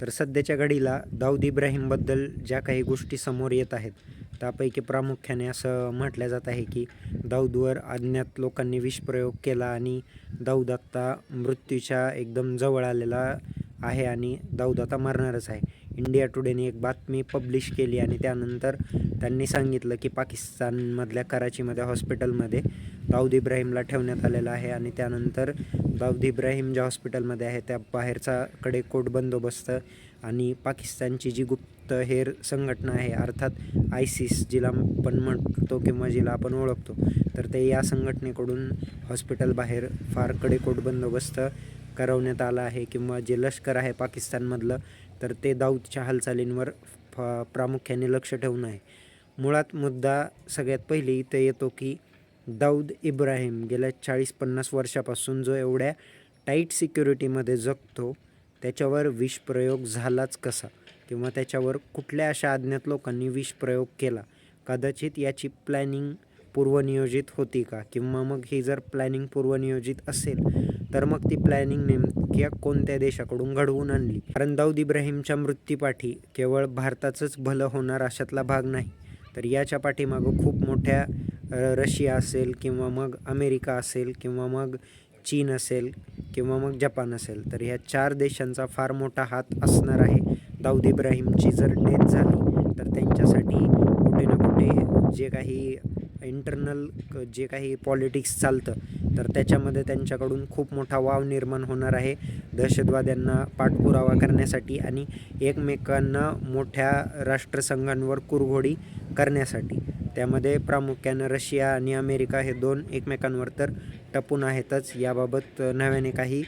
तर सध्याच्या घडीला दाऊद इब्राहिमबद्दल ज्या काही गोष्टी समोर येत आहेत त्यापैकी प्रामुख्याने असं म्हटलं जात आहे की दाऊदवर अज्ञात लोकांनी विषप्रयोग केला आणि दाऊद आत्ता मृत्यूच्या एकदम जवळ आलेला आहे आणि दाऊद आता मरणारच आहे. इंडिया टुडेने एक बातमी पब्लिश केली आणि त्यानंतर त्यांनी सांगितलं की पाकिस्तानमधल्या कराचीमध्ये हॉस्पिटलमध्ये दाऊद इब्राहिमला ठेवण्यात आलेला आहे आणि त्यानंतर दाऊद इब्राहिम ज्या हॉस्पिटलमध्ये आहे त्या बाहेरचा कडे कोट बंदोबस्त आणि पाकिस्तानची जी गुप्तहेर संघटना आहे अर्थात आयसिस जिला आपण म्हणतो किंवा जिला आपण ओळखतो तर ते या संघटनेकडून हॉस्पिटल बाहेर फार कडेकोट बंदोबस्त करवण्यात आला आहे किंवा जे लष्कर आहे पाकिस्तानमधलं तर ते दाऊदच्या हालचालींवर फ प्रामुख्याने लक्ष ठेवून आहे. मुळात मुद्दा सगळ्यात पहिली इथं येतो की दाऊद इब्राहिम गेल्या चाळीस पन्नास वर्षापासून जो एवढ्या टाईट सिक्युरिटीमध्ये जगतो त्याच्यावर विषप्रयोग झालाच कसा? किंवा त्याच्यावर कुठल्या अशा अज्ञात लोकांनी विषप्रयोग केला? कदाचित याची प्लॅनिंग पूर्वनियोजित होती का? किंवा मग ही जर प्लॅनिंग पूर्वनियोजित असेल तर मग ती प्लॅनिंग नेमक्या कोणत्या देशाकडून घडवून आणली? कारण दाऊद इब्राहिमच्या मृत्यूपाठी केवळ भारताचंच भलं होणार अशातला भाग नाही. तर याच्या पाठीमागं खूप मोठ्या रशिया असेल किंवा मग अमेरिका असेल किंवा मग चीन असेल किंवा मग जपान असेल तर ह्या चार देशांचा फार मोठा हात असणार आहे. दाऊद इब्राहिमची जर डेथ झाली तर त्यांच्यासाठी कुठे ना कुठे जे काही इंटरनल जे काही पॉलिटिक्स चालतं तर त्याच्यामध्ये त्यांच्याकडून खूप मोठा वाव निर्माण होणार आहे. दहशतवाद्यांना पाठपुरावा करण्यासाठी आणि एकमेकांना मोठ्या राष्ट्रसंघांवर कुरघोडी करण्यासाठी. त्यामध्ये प्रामुख्यानं रशिया आणि अमेरिका हे दोन एकमेकांवर तर टपून आहेतच. याबाबत नव्याने काही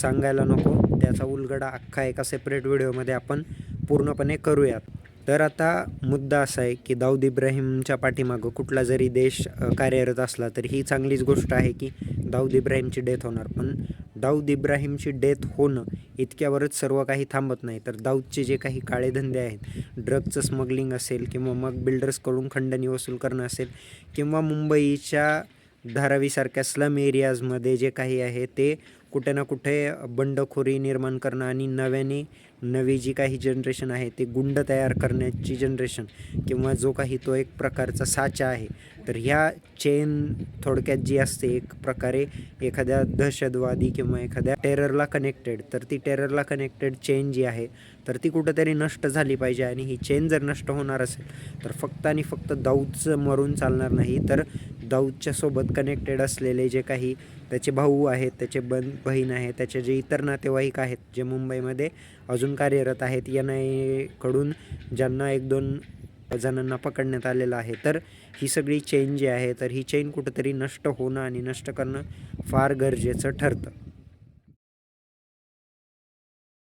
सांगायला नको. त्याचा उलगडा अख्खा एका सेपरेट व्हिडिओमध्ये आपण पूर्णपणे करूयात. तर आता मुद्दा असा आहे की दाऊद इब्राहिमच्या पाठीमागं कुठला जरी देश कार्यरत असला तरी ही चांगलीच गोष्ट आहे की दाऊद इब्राहिमची डेथ होणार. पण दाऊद इब्राहिमची डेथ होणं इतक्यावरच सर्व काही थांबत नाही. तर दाऊदचे जे काही काळे धंदे आहेत ड्रगचं स्मगलिंग असेल किंवा मग बिल्डर्सकडून खंडणी वसूल करणं असेल किंवा मुंबईच्या धारावीसारख्या स्लम एरियाजमध्ये जे काही आहे ते कुठे ना कुठे बंडखोरी निर्माण करणं आणि नव्याने नवी जी काही जनरेशन आहे ते गुंड तयार करण्याची जनरेशन किंवा जो काही तो एक प्रकारचा साचा आहे तर ह्या चेन थोडक्यात जी असते एक प्रकारे एखाद्या दहशतवादी किंवा एखाद्या टेररला कनेक्टेड तर ती टेररला कनेक्टेड चेन जी आहे तर ती कुठंतरी नष्ट झाली पाहिजे आणि ही चेन जर नष्ट होणार असेल तर फक्त आणि फक्त दाऊदचं मरून चालणार नाही तर दाऊदच्या सोबत कनेक्टेड असलेले जे काही त्याचे भाऊ आहेत त्याचे बन बहीण आहेत त्याचे जे इतर नातेवाईक आहेत जे मुंबईमध्ये अजून कार्यरत आहेत एन आय एकडून ज्यांना एक दोन जणांना पकडण्यात आलेलं आहे. तर ही सगळी चेन जी आहे तर ही चेन कुठंतरी नष्ट होणं आणि नष्ट करणं फार गरजेचं ठरतं.